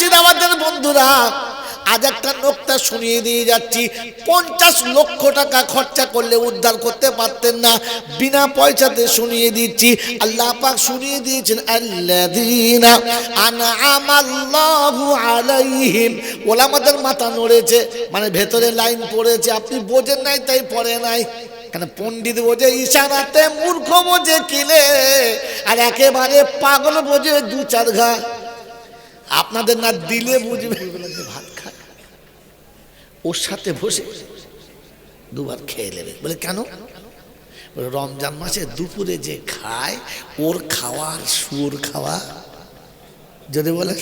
মুর্শিদাবাদের বন্ধুরা, আজ একটা নোকটা শুনিয়ে দিয়ে যাচ্ছি। পঞ্চাশ লক্ষ টাকা খরচা করলে উদ্ধার করতে পারতেন না। বিনা পয়সাতে শুনিয়ে দিচ্ছি। আল্লাহ পাক শুনিয়ে দিয়েছেন, আল্লাযীনা আনআমাল্লাহু আলাইহিম। ওলামাদের মাথা নড়েছে মানে ভেতরে লাইন পড়েছে। আপনি বোঝেন নাই, তাই পড়ে নাই। কেন পণ্ডিত বোঝে, ইশারাতে মূর্খ বোঝে কিলে, আর একেবারে পাগল বোঝে দু চার ঘা। আপনাদের না দিলে বুঝবে। ভাত খায়। ওর সাথে বসে দুবার খেয়ে নেবে। বলে কেন? রমজান মাসে দুপুরে যে খায় ওর খাওয়া আর সুর খাওয়া। যদি বলে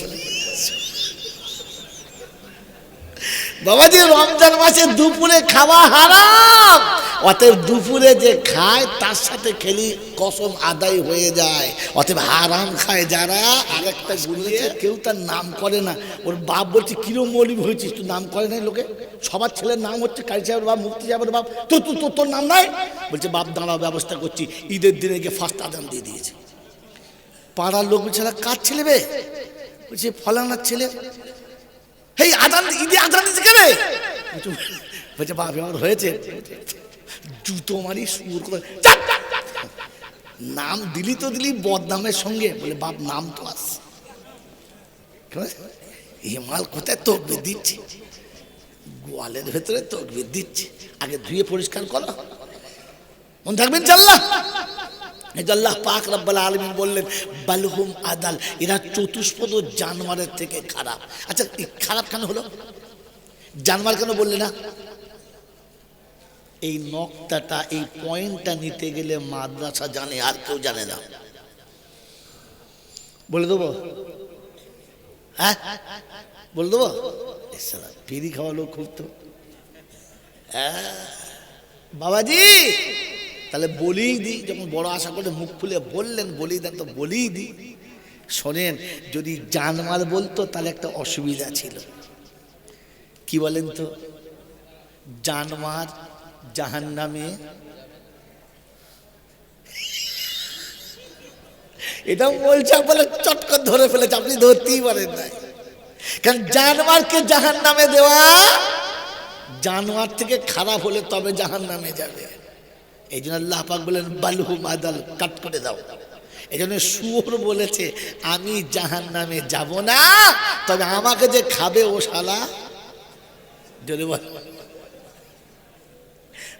বাবা যে রমজান মাসে দুপুরে খাওয়া হারাম! অতএব দুপুরে যে খায়, তার সাথে খেলি কসম আদায় হয়ে যায়। অতএব হারাম খায় যারা, আরেকটা বলেছে, কেউ তার নাম করে না। ওর বাপ বলছে, কিরম মলিব হয়েছিস? তুই নাম করে নাই লোকে? সবার ছেলের নাম হচ্ছে কালী সাহেবের বাপ, মুক্তি সাহেবের বাপ। তো তোর তোর নাম নাই? বলছে, বাপ দাঁড়াও ব্যবস্থা করছি। ঈদের দিনে গিয়ে ফার্স্ট আদান দিয়ে দিয়েছে। পাড়ার লোক "এরা কার ছেলে বে? বলছে, ফলানার ছেলে। এই আজান ঈদে আজান দিচ্ছে কেন? বলছে, বাপ আমার হয়েছে। জুতো মারি সুর করে। নাম দিলি তো দিলি বদনামের সঙ্গে। বলে, বাপ, নাম তো আস মাল কোথায়? তকবে দিচ্ছে। গোয়ালের ভেতরে তকবে দিচ্ছে। আগে ধুয়ে পরিষ্কার করো। মন থাকবেন যে আল্লাহ পাক রব্বাল আলমিন বললেন, বালহুম আদাল, এরা চতুষ্পদ জানোয়ারের থেকে খারাপ। আচ্ছা খারাপ কেন হলো? জানোয়ার কেন বললে না? এই নকটাটা এই পয়েন্টটা নিতে গেলে মাদ্রাসা জানে আর কেউ জানে না। বলে দেবো? হ্যাঁ? বলে দেবো? শালা, পিড়ি খাওয়ালো খুব তো। হ্যাঁ। বাবাজি! তাহলে বলেই দিই যখন বড় আশা করে মুখ খুলে বললেন বলেই দেন তো বলেই দিই। শোনেন যদি জানমাল বলতো তাহলে একটা অসুবিধা ছিল। কি বলেন তো? জানমার জাহান নামে এটাও বলছে, বলে চটকর ধরে ফেলেছে, আপনি ধরতেই পারেন নাই। কারণ জানোয়ারকে জাহান নামে দেওয়া, জানোয়ার থেকে খারাপ হলে তবে জাহান নামে যাবে। এই জন্য আল্লাহ পাক বলেন, বালহু মাদাল, কাট করে দাও। এই জন্য সুর বলেছে, আমি জাহান নামে যাব না, তবে আমাকে যে খাবে ও শালা যদি বল।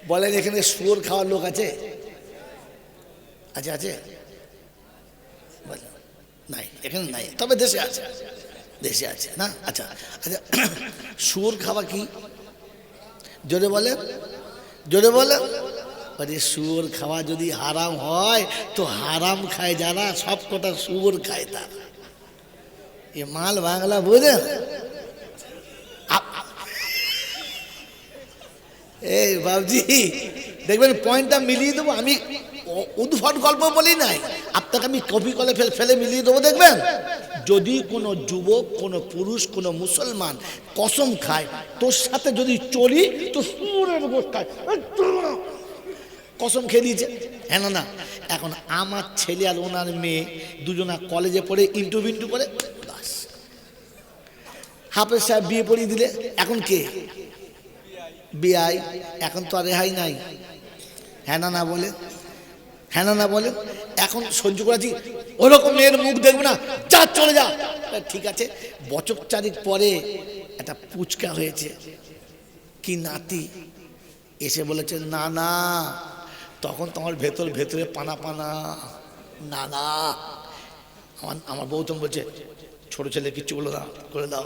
বলেন, এখানে শুয়োর খাওয়ার লোক আছে? আছে আছে? নাই, এখানে নাই। তবে দেশে আছে দেশে আছে, না? আচ্ছা আচ্ছা শুয়োর খাওয়া কি? জোরে বলে জোরে বলে আরে শুয়োর খাওয়া যদি হারাম হয়, তো হারাম খায় যারা সব কটা শুয়োর খায় তারা। এ মাল বাংলা বোঝেন? এই বাবজি, দেখবেন পয়েন্টটা মিলিয়ে দেবো, আমি উদ্ভট গল্প বলি নাই, আপনাকে আমি কপি কলে ফেলে ফেলে মিলিয়ে দেবো, দেখবেন? যদি কোনো যুবক, কোনো পুরুষ, কোনো মুসলমান কসম খায়, তোর সাথে যদি চলি তো সুরের গোট খায়। কসম খেয়ে দিয়েছে। হ্যাঁ না না, এখন আমার ছেলে আর ওনার মেয়ে দুজনা কলেজে পড়ে ইন্টু বিন্টু করে বাস হাফেজ সাহেব বিয়ে পড়িয়ে দিলে, এখন কে? বিআই, এখন তো আর রেহাই নাই। হ্যাঁ না না বলে হ্যাঁ না না বলে, এখন সহ্য করেছি, ওরকম মেয়ের মুখ দেখব না, যা চলে যা। ঠিক আছে, বছর চারিক পরে একটা পুচকা হয়েছে। কি নাতি? এসে বলেছে, না না, তখন তোমার ভেতর, ভেতরে পানা পানা। না না, আমার আমার তখন বলছে, ছোট ছেলে, কিচ্ছু বলে দাও করে দাও।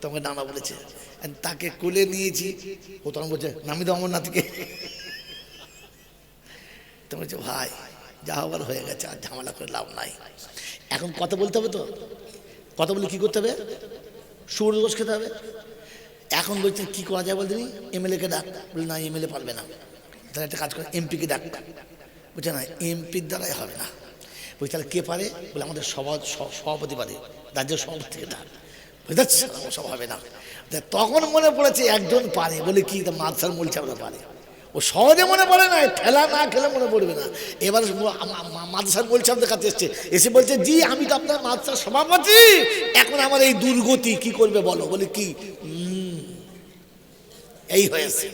তোমাকে নানা বলেছে তাকে কোলে নিয়েছি। ও তখন বলছে, নামি দাও আমার নাতিকে তো বলছে, ভাই, যা হবার হয়ে গেছে, আর ঝামেলা করে লাভ নাই। এখন কথা বলতে হবে তো? কথা বলে কি করতে হবে? সুর দোষ খেতে হবে? এখন বলছে, কি করা যায় বলতে এমএলএকে ডাক। বলে, না এমএলএ পারবে না। তাহলে একটা কাজ করে এমপিকে ডাক। বলছে, না এমপির দ্বারাই হবে না। বলছে, তাহলে কে পারে? বলে, আমাদের সভা সভাপতি পারে। রাজ্যের সভাপতি থেকে ডাক। বুঝতে পারছিস? সব হবে না। তখন মনে পড়েছে একজন পারে বলে কি তা মাদসার মূল চাপড়া পারে। ও সহজে মনে পড়ে না ঠেলা না খেলে মনে পড়বে না। এবার মাদ্রাসার বলছে আমাদের কাছে এসছে এসে বলছে জি আমি তো আপনার মাদ্রাসার সভাপতি। এখন আমার এই দুর্গতি কি করবে বলো? বলে কি "উম, এই হয়েছে।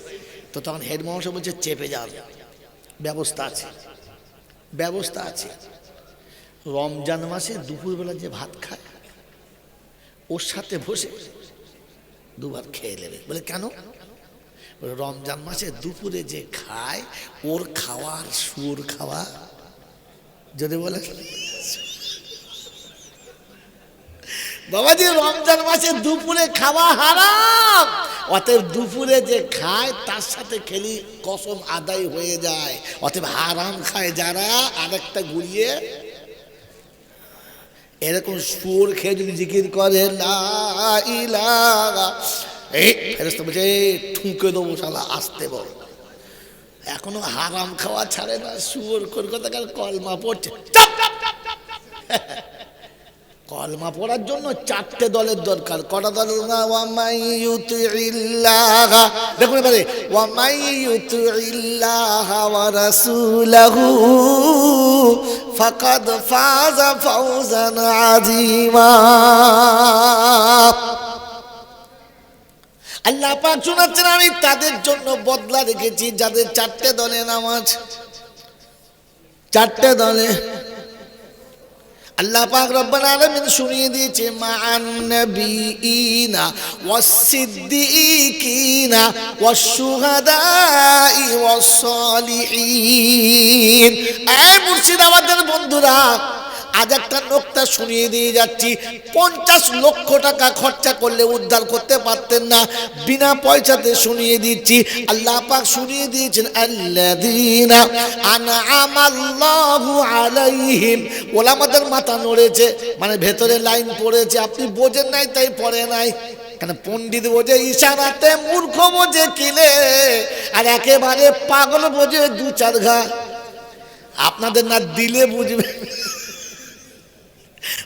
তো তখন হেডমাস্টার বলছে চেপে যান ব্যবস্থা আছে। ব্যবস্থা আছে। রমজান মাসে দুপুরবেলা যে ভাত খায় ওর সাথে বসে দুবার খেয়ে নেবে। বলে, কেন? রমজান মাসে দুপুরে যে খায়, ওর খাওয়ার সুর খাওয়া। যদি বলে, বাবাজি, রমজান মাসে দুপুরে খাওয়া হারাম, অতএব দুপুরে যে খায়, তার সাথে খেলি কসম আদায় হয়ে যায়। অতএব হারাম খায় যারা, আরেকটা গুলিয়ে এরকম সুর খেয়ে যদি জিকির করে বলছে "এই, ঠুকে দেবো শালা আসতে বল এখনও হারাম খাওয়া ছাড়ে না সুর কলকাতাকার কলমা পড়ছে। কলমা পড়ার জন্য চারটে দলের দরকার। কটা দলের না ওয়ামাই ইউতিল্লাহ দেখুন এবারে, ওয়ামাই ইউতিল্লাহ ওয়া রাসূলাহু ফাকাদ ফাজা ফাওজান আযীমা। আল্লাহ পাক শোনাচ্ছেন, আমি তাদের জন্য বদলা রেখেছি, যাদের চারটে দলে নামাজ। চারটে দলে আল্লাহ পাক রব্বুল আলামিন শুনিয়ে দিয়েছে মান নবিয়িনা ওয়াস-সিদ্দিকিনা ওয়াশ-শুহাদাই ওয়াস-সালিহিন। এই মুর্শিদাবাদের বন্ধুরা আজ একটা নোকতা শুনিয়ে দিয়ে যাচ্ছি। পঞ্চাশ লক্ষ টাকা খরচা করলে উদ্ধার করতে পারতেন না। বিনা পয়সাতে শুনিয়ে দিচ্ছি। আল্লাহ পাক শুনিয়ে দিয়েছেন, আল্লাযীনা আনআমাল্লাহু আলাইহিম। ওলামাদের মাথা নড়েছে মানে ভেতরে লাইন পড়েছে। আপনি বোঝেন নাই, তাই পড়ে নাই। কেন পণ্ডিত বোঝে, ইশারাতে মূর্খ বোঝে কিলে আর একেবারে পাগল বোঝে দু চার ঘা। আপনাদের না দিলে বুঝবে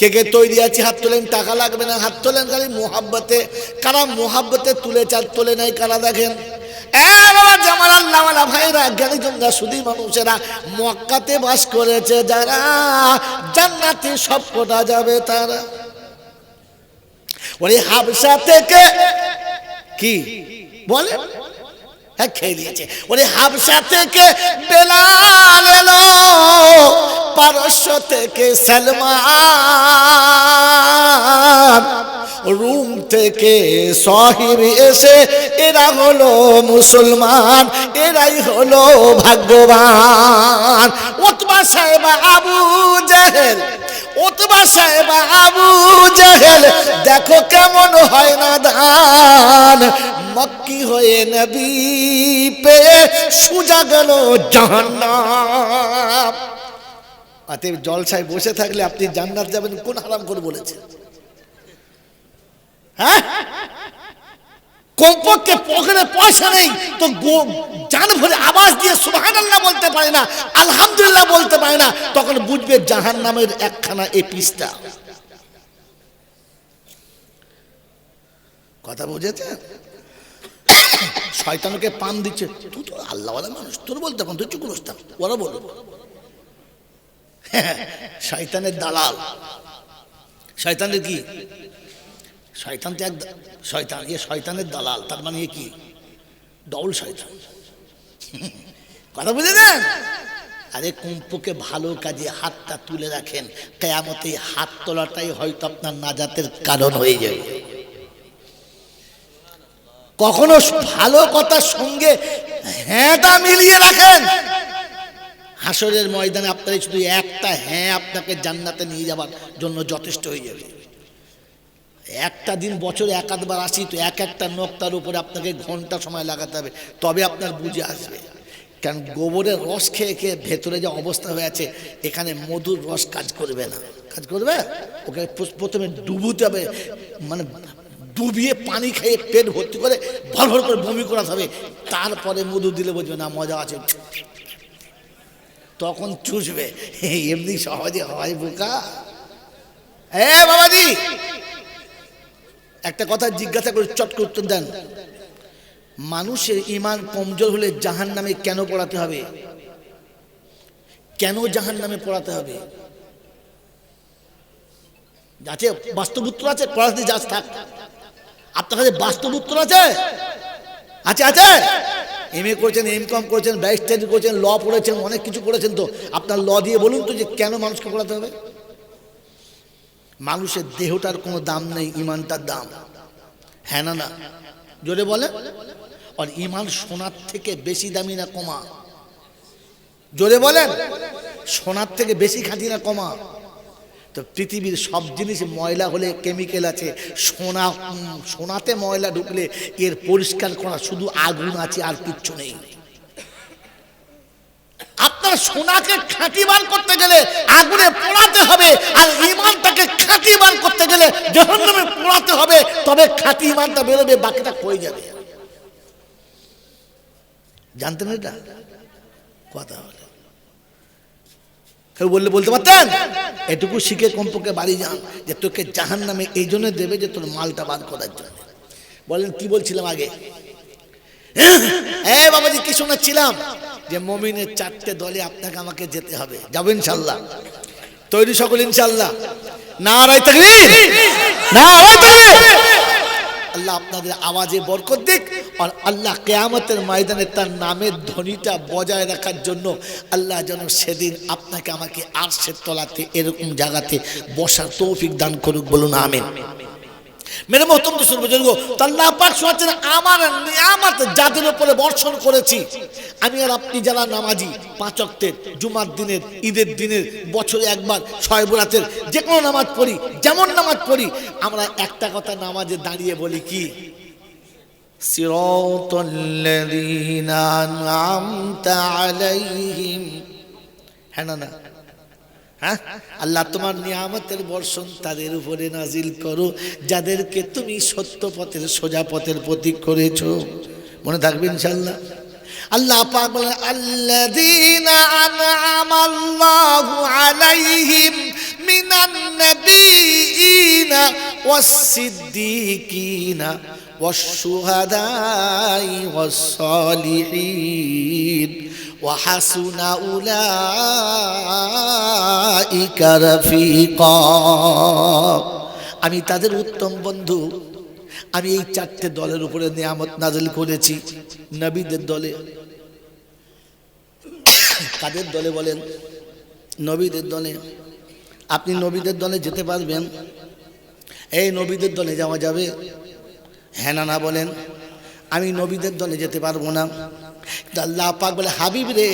কে কে তৈরি আছে, হাত তোলেন, টাকা লাগবে না, হাত তোলেন, খালি মোহাব্বতে, কারা মোহাব্বতে তুলে চার তোলে নাই, কারা দেখেন? আল্লাহওয়ালা ভাইরা মানুষেরা, মক্কাতে বাস করেছে যারা, জান্নাতে সব যাবে তারা। হাবসা থেকে কি? বলে হ্যাঁ খেয়ে নিয়েছে। ওরে হাবসা থেকে বেলাল এলো, পারস্য থেকে সালমান, রুম থেকে সাহিব এসে এরা হলো মুসলমান, এরাই হলো ভাগ্যবান। ওতবা সাহেব আবু জেহেল ওতবা সাহেব আবু জেহেল, দেখো কেমন হয় না দান মক্কি হয়ে নবী পেয়ে সুজা গেল জাহান্নাম। জলসায় বসে থাকলে আপনি জান্নাত যাবেন, কোন হারাম করে বলেছে? হ্যাঁ? কমপক্ষে পকেটে পয়সা নেই, তো জান ভরে আওয়াজ দিয়ে সুবহানাল্লাহ বলতে পারে না, আলহামদুলিল্লাহ বলতে পারে না, তখন বুঝবে জাহান নামের একখানা এপিসটা কথা বুঝেছেন? শয়তানকে পান দিচ্ছে। তুই তো আল্লাহওয়ালা মানুষ, তোর বলতে পান তুই চুপ করতাম ওরা বলব শয়তানের দালাল। শয়তানের কি? শয়তান তো এক শয়তান এ শয়তানের দালাল, তার মানে কি? ডবল শয়তান। কথা বুঝেছেন আরে কুম্পকে ভালো কাজে হাতটা তুলে রাখেন কেয়ামতে হাত তোলাটাই হয়তো আপনার নাজাতের কারণ হয়ে যাবে। কখনো ভালো কথার সঙ্গে হ্যাঁটা মিলিয়ে রাখেন। হাসরের ময়দানে আপনার শুধু একটা হ্যাঁ আপনাকে জান্নাতে নিয়ে যাওয়ার জন্য যথেষ্ট হয়ে যাবে। একটা দিন বছরে এক আধবার আসি তো এক একটা নোক্তার উপরে আপনাকে ঘণ্টা সময় লাগাতে হবে, তবে আপনার বুঝে আসবে। কারণ গোবরের রস খেয়ে খেয়ে ভেতরে যে অবস্থা হয়ে আছে, এখানে মধুর রস কাজ করবে না। কাজ করবে? ওকে প্রথমে ডুবুতে হবে। মানে ডুবিয়ে পানি খেয়ে পেট ভর্তি করে ভর ভর করে বমি করাতে হবে তারপরে মধু দিলে বুঝবে না, মজা আছে। তখন চুষবে। এমনি সহজে হয় বোকা। এ, বাবাজি! একটা কথা জিজ্ঞাসা করে চট করে উত্তর দেন। মানুষের ইমান কমজোর হলে জাহান নামে কেন পড়াতে হবে? কেন জাহান নামে পড়াতে হবে? আছে বাস্তব উত্তর আছে, পড়াতে যাস থাক। আপনার কাছে বাস্তব উত্তর আছে? আছে আছে? এম এ করেছেন এম কম করেছেন ব্যারিস্টারি করেছেন ল পড়েছেন, অনেক কিছু করেছেন তো। আপনার ল দিয়ে বলুন তো যে কেন মানুষকে পড়াতে হবে? মানুষের দেহটার কোনো দাম নেই, ইমানটার দাম। হ্যাঁ না না? জোরে বলে। আর ইমান সোনার থেকে বেশি দামি না কমা? জোরে বলেন? সোনার থেকে বেশি খাঁটি না কমা? তো পৃথিবীর সব জিনিস ময়লা হলে কেমিক্যাল আছে, সোনা সোনাতে ময়লা ঢুকলে এর পরিষ্কার করা শুধু আগুন আছে আর কিচ্ছু নেই। আপনার সোনাকে খাঁটি বার করতে গেলে আগুনে পোড়াতে হবে আর ইমানটাকে খাঁটি বার করতে গেলে জহন্নামে পোড়াতে হবে, তবে খাঁটি ইমানটা বেরোবে, বাকিটা কয়ে যাবে? জানতেন এটা? কথা কেউ বললে বলতে পারতেন? এটুকু শিখে কমপক্ষে বাড়ি যান, যে তোকে জাহান নামে এই জন্য দেবে যে তোর মালটা বার করার জন্য। বলেন, কি বলছিলাম আগে? এ বাবাজি, কি শোনাচ্ছিলাম যে মমিনের চারটে দলে আপনাকে আমাকে যেতে হবে। যাব ইনশাল্লাহ। তৈরি সকল ইনশাল্লাহ। না, রায় থাকবি না আল্লাহ আপনাদের আওয়াজে বরকত দিক আর আল্লাহ কেয়ামতের ময়দানে তার নামের ধ্বনিটা বজায় রাখার জন্য আল্লাহ যেন সেদিন আপনাকে আমাকে আর্শের তলাতে এরকম জায়গাতে বসার তৌফিক দান করুক। বলুন, আমেন। মেরে মহতম কিশোর বুঝুন তাল্লাহ পাক শোনাচ্ছেন, আমার নিয়ামত যাদের উপরে বর্ষণ করেছি। আমি আর আপনি যারা নামাজি, পাঁচ পাঁচক্তের জুমার দিনের, ঈদের দিনের, বছরে একবার, ছয় বোরাতের যে কোনো নামাজ পড়ি, যেমন নামাজ পড়ি, আমরা একটা কথা নামাজে দাঁড়িয়ে বলি কি? সিরতল্লাদিনা আনআমতা আলাইহিম। হ্যাঁ না না। হ্যাঁ? আল্লাহ তোমার নিয়ামতের বর্ষণ তাদের উপরে নাজিল করো, যাদেরকে তুমি সত্য পথের, সোজা পথের প্রতীক করেছ। মনে থাকবে ইনশাল্লাহ আল্লাহ পাক বলেন, আল্লাযীনা আনআমা আল্লাহু আলাইহিম মিনান নাবিয়িনা ওয়াস সিদ্দীকিনা ওয়াশ وحسن أولئك رفيقا আমি তাদের উত্তম বন্ধু আমি এই চারটে দলের উপরে নিয়ামত নাজিল করেছি নবীদের দলে কাদের দলে বলেন নবীদের দলে আপনি নবীদের দলে যেতে পারবেন এই নবীদের দলে যাওয়া যাবে হ্যাঁ না না বলেন আমি নবীদের দলে যেতে পারবো না আল্লাহ পাক বলে, হাবিব রে,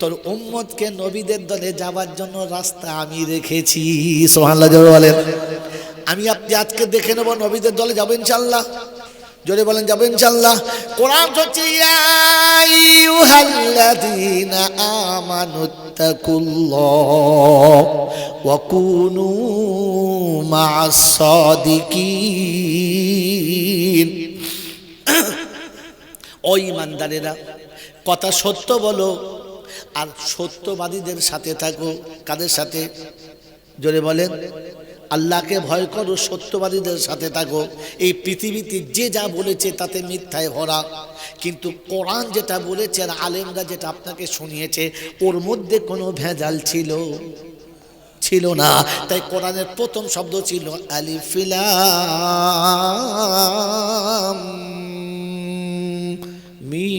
তোর উম্মতকে নবীদের দলে যাওয়ার জন্য রাস্তা আমি রেখেছি। সোহান্লা জোরে বলেন। আমি আপনি আজকে দেখে নেব নবীদের দলে যাব ইনশাল্লাহ জোরে বলেন, যাব ইনশাল্লাহ কোরআন হচ্ছে, ইয়া আইয়ুহাল্লাযীনা আমানুত্তাকুল্লাহ ওয়া কুনু মা মা'আস সাদিকিন ও ইমানদারেরা, কথা সত্য বলো আর সত্যবাদীদের সাথে থাকো। কাদের সাথে? জোরে বলেন। আল্লাহকে ভয় করো, সত্যবাদীদের সাথে থাকো। এই পৃথিবীতে যে যা বলেছে তাতে মিথ্যায় ভরা। কিন্তু কোরআন যেটা বলেছে আর আলেমরা যেটা আপনাকে শুনিয়েছে, ওর মধ্যে কোনো ভেজাল ছিল। ছিল না। তাই কোরআনের প্রথম শব্দ ছিল আলিফিলাম মিম।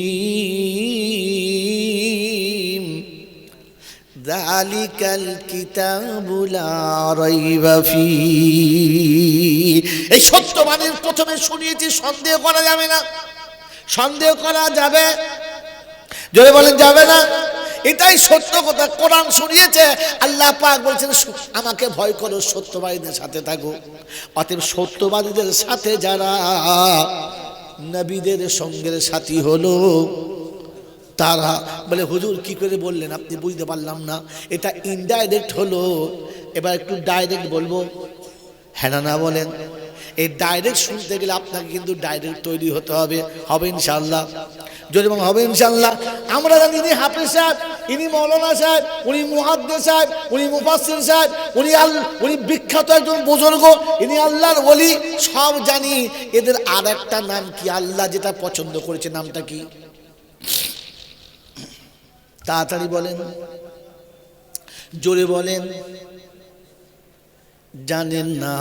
দালিকাল কিতাবুলা এই সত্যবাণীর প্রথমে শুনিয়েছি, সন্দেহ করা যাবে না। সন্দেহ করা যাবে। যদি বলেন, যাবে না? এটাই সত্য কথা। কোরআন শুনিয়েছে, আল্লাহ পাক বলছেন আমাকে ভয় করো সত্যবাদীদের সাথে থাকো। অতএব সত্যবাদীদের সাথে যারা নবীদের সঙ্গের সাথী হলো, তারা বলে, হুজুর, কি করে বললেন? আপনি বুঝতে পারলাম না। এটা ইনডাইরেক্ট হলো। এবার একটু ডাইরেক্ট বলব। হ্যাঁ না বলেন। এই ডাইরেক্ট শুনতে গেলে আপনাকে কিন্তু ডাইরেক্ট তৈরি হতে হবে। হবে ইনশাল্লাহ যদি হবে ইনশাল্লাহ আমরা জানি হাফিজ সাহেব ইনি মৌলানা সাহেব, উনি মুহাদ্দে সাহেব, উনি মুফাসসির সাহেব, উনি আল, উনি বিখ্যাত একজন বুজুর্গ, ইনি আল্লাহর ওলি, সব জানি। এদের আর একটা নাম কি? আল্লাহ যেটা পছন্দ করেছে, নামটা কি? তাড়াতাড়ি বলেন। জোরে বলেন। জানেন না।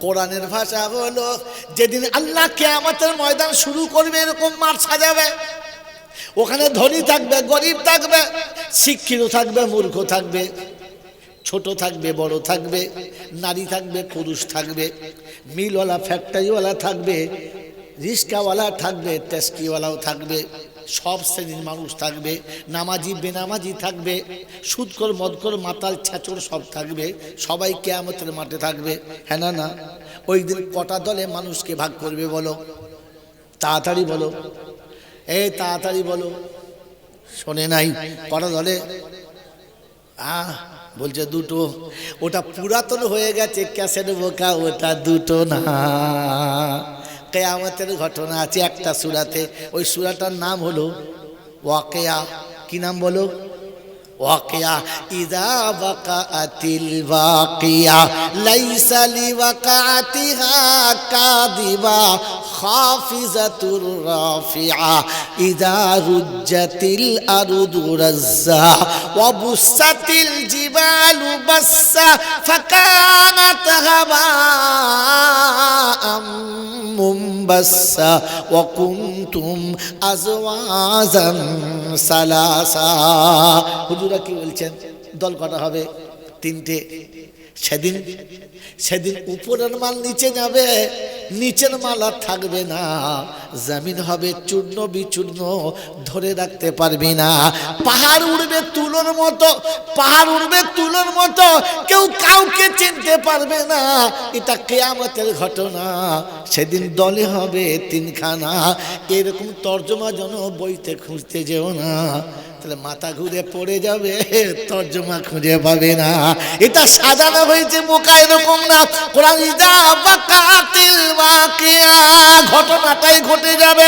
কোরআনের ভাষা হলো, যেদিন আল্লাহ কেয়ামতের ময়দান শুরু করবে, এরকম মার সাজাবে। ওখানে ধনী থাকবে, গরিব থাকবে, শিক্ষিত থাকবে, মূর্খ থাকবে, ছোট থাকবে, বড় থাকবে, নারী থাকবে, পুরুষ থাকবে, মিলওয়ালা, ফ্যাক্টরিওয়ালা থাকবে রিক্সাওয়ালা থাকবে ট্যাক্সিওয়ালাও থাকবে, সব শ্রেণির মানুষ থাকবে, নামাজি, বেনামাজি থাকবে, সুদকর, মদকর, মাতাল ছ্যাচর সব থাকবে, সবাই কেয়ামতের মাঠে থাকবে হ্যাঁ না না? ওই দিন কটা দলে মানুষকে ভাগ করবে বলো? তাড়াতাড়ি বলো। এই তাড়াতাড়ি বলো। শোনে নাই কটা ধরে। আহ, বলছে দুটো। ওটা পুরাতন হয়ে গেছে, ক্যাসেট বোকা, ওটা দুটো না। কেয়ামতের ঘটনা আছে একটা সুরাতে। ওই সুরাটার নাম হলো ওয়াকেয়া। কি নাম বলো? واقعة. إذا وقعت الواقعة ليس لوقعتها كاذبة خافزة رافعة. إذا رجت الأرض رزا وبست الجبال بسا فكانت هباء منبسا. وكنتم أزواجا ثلاثا. হুজুরা কি বলছেন? দল কটা হবে? তিনটে। সেদিন সেদিন উপরের মাল নিচে যাবে, নিচের মাল আর থাকবে না। জমিন হবে চূর্ণ বিচূর্ণ, ধরে রাখতে পারবি না। পাহাড় উড়বে তুলোর মতো, পাহাড় উড়বে তুলোর মতো, কেউ কাউকে চিনতে পারবে না। এটা কেয়ামতের ঘটনা। সেদিন দলে হবে তিনখানা। এরকম তর্জমা যেন বইতে খুঁজতে যেও না। তাহলে মাথা ঘুরে পড়ে যাবে, তর্জমা খুঁজে পাবে না। এটা সাজানো হয়েছে বোকা এরকম না ঘটনাটাই ঘটে যাবে,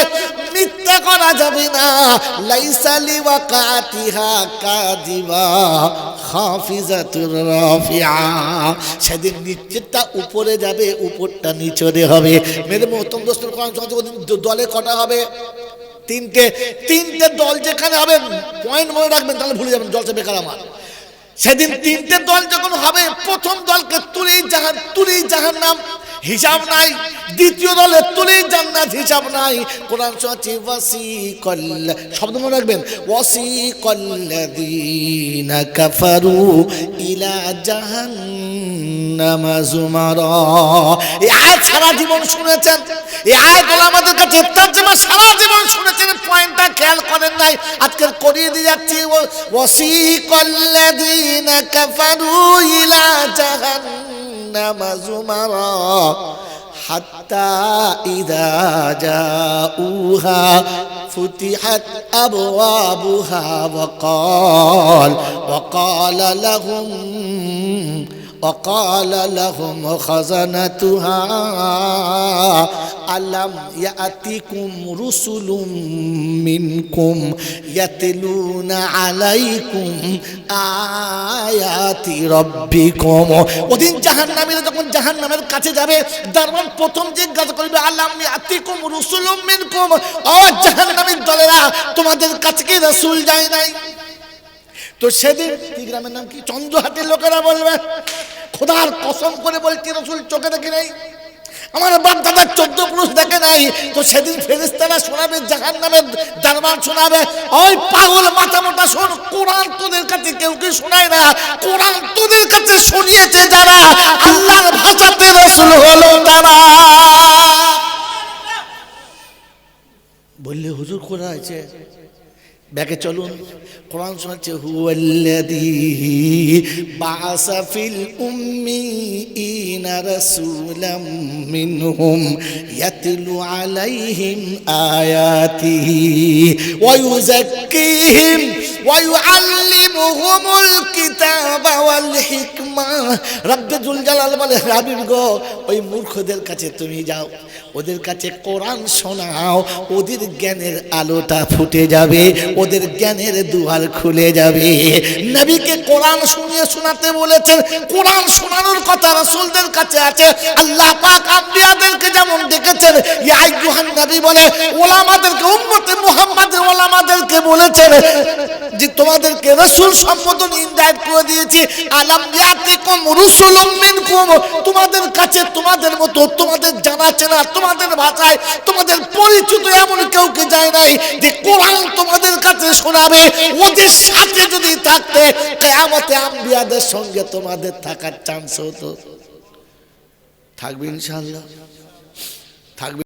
মিথ্যা করা যাবে না। লাইসালি ওয়াকাতিহা কাদিবা হাফিজাতুর রাফিয়া। সেদিন নিচেরটা উপরে যাবে, উপরটা নিচরে হবে। মেরে মহতম দোস্তের কোরআন দলে কটা হবে? তিনটে তিনটে দল যেখানে হবে পয়েন্ট মনে রাখবেন, তাহলে ভুলে যাবেন জলসা বেকার আমার। সেদিন তিনটে দল যখন হবে, প্রথম দলকে তুলি জাহান তুলি জাহান নাম হিসাব নাই। দ্বিতীয় দলে তুলি জান্নাত, হিসাব নাই। কোরআন সচি ওয়াসি কল শব্দ মনে রাখবেন ওয়াসি কল্লাদিনা কাফারু ইলা জাহান্নামা জুমারা এই আয়াত সারা জীবন শুনেছেন এই আয়াতগুলো আমাদের কাছে তর্জমা সারা জীবন শুনেছেন পয়েন্টটা খেয়াল করেন নাই আজকে করিয়ে দিয়ে যাচ্ছি ওয়াসি কল্লাদিনা কাফারু ইলা জাহান্নামা জুমারা حتى إذا جاءوها فتحت أبوابها وقال وقال لهم وقال لهم خزنتها ألم يأتكم رسل منكم يتلون عليكم آيات ربكم ওদিন জাহান্নামীরা যখন জাহান্নামের কাছে যাবে দারওয়ান প্রথম জিজ্ঞাসা করবে আল্লাহ ইয়াতিকুম রুসুলুম মিনকুম ও জাহান্নামীর দলেরা তোমাদের কাছে কি রাসূল যায় নাই তো সেদিন কি গ্রামের নাম কি? চন্দ্রহাটির লোকেরা বলবে, খোদার কসম করে বলছি, রসুল চোখে দেখি নাই, আমার বাপ দাদা চোদ্দ পুরুষ দেখে নাই। তো সেদিন ফেরিস্তারা শোনাবে জাহান নামের দরবার শোনাবে, ওই পাগল মাথা মোটা শোন, কোরআন তোদের কাছে কেউ কি শোনায় না? কোরআন তোদের কাছে শুনিয়েছে যারা, আল্লাহর ভাষাতে রসুল হলো তারা। বললে, হুজুর কোরআন আছে? ব্যাকে চলুন। কোরআন শোনাচ্ছে, হুয়াল্লাযী বাআসা ফিল উম্মিইনা রাসূলাম মিনহুম ইয়াতলু আলাইহিম আয়াতিহি ওয়া ইউযাক্কিহিম ওয়া ইউআল্লিমুহুমুল কিতাবা ওয়াল হিকমা। রব্বে জুল জালাল বলে, হাবিব গো, ওই মূর্খদের কাছে তুমি যাও। ওদের কাছে কোরআন শোনাও, ওদের জ্ঞানের আলোটা ফুটে যাবে। ওদের জ্ঞানের দুয়ার খুলে যাবে। নবীকে কোরআন শুনিয়ে শোনাতে বলেছেন। কোরআন শোনানোর কথা রাসূলদের কাছে আছে। আল্লাহ পাক আম্বিয়াদেরকে যেমন ডেকেছেন, ইয়া আইয়ুহান নবী বলে, ওলামাদেরকে, উম্মতে মুহাম্মাদের ওলামাদেরকে বলেছেন যে তোমাদেরকে রাসূল সম্বোধন ইনভাইট করে দিয়েছি, আলাম ইয়াতিকুম রুসুলুম মিনকুম তোমাদের কাছে তোমাদের মতো, তোমাদের জানা চেনা, তোমাদের ভাষায়, তোমাদের পরিচিত এমন কেউকে যায় নাই যে কোরআন তোমাদের কাছে শোনাবে, ওদের সাথে যদি থাকতে, কেয়ামতে আম্বিয়াদের সঙ্গে তোমাদের থাকার চান্স হতো। থাকবে ইনশাআল্লাহ। থাকবে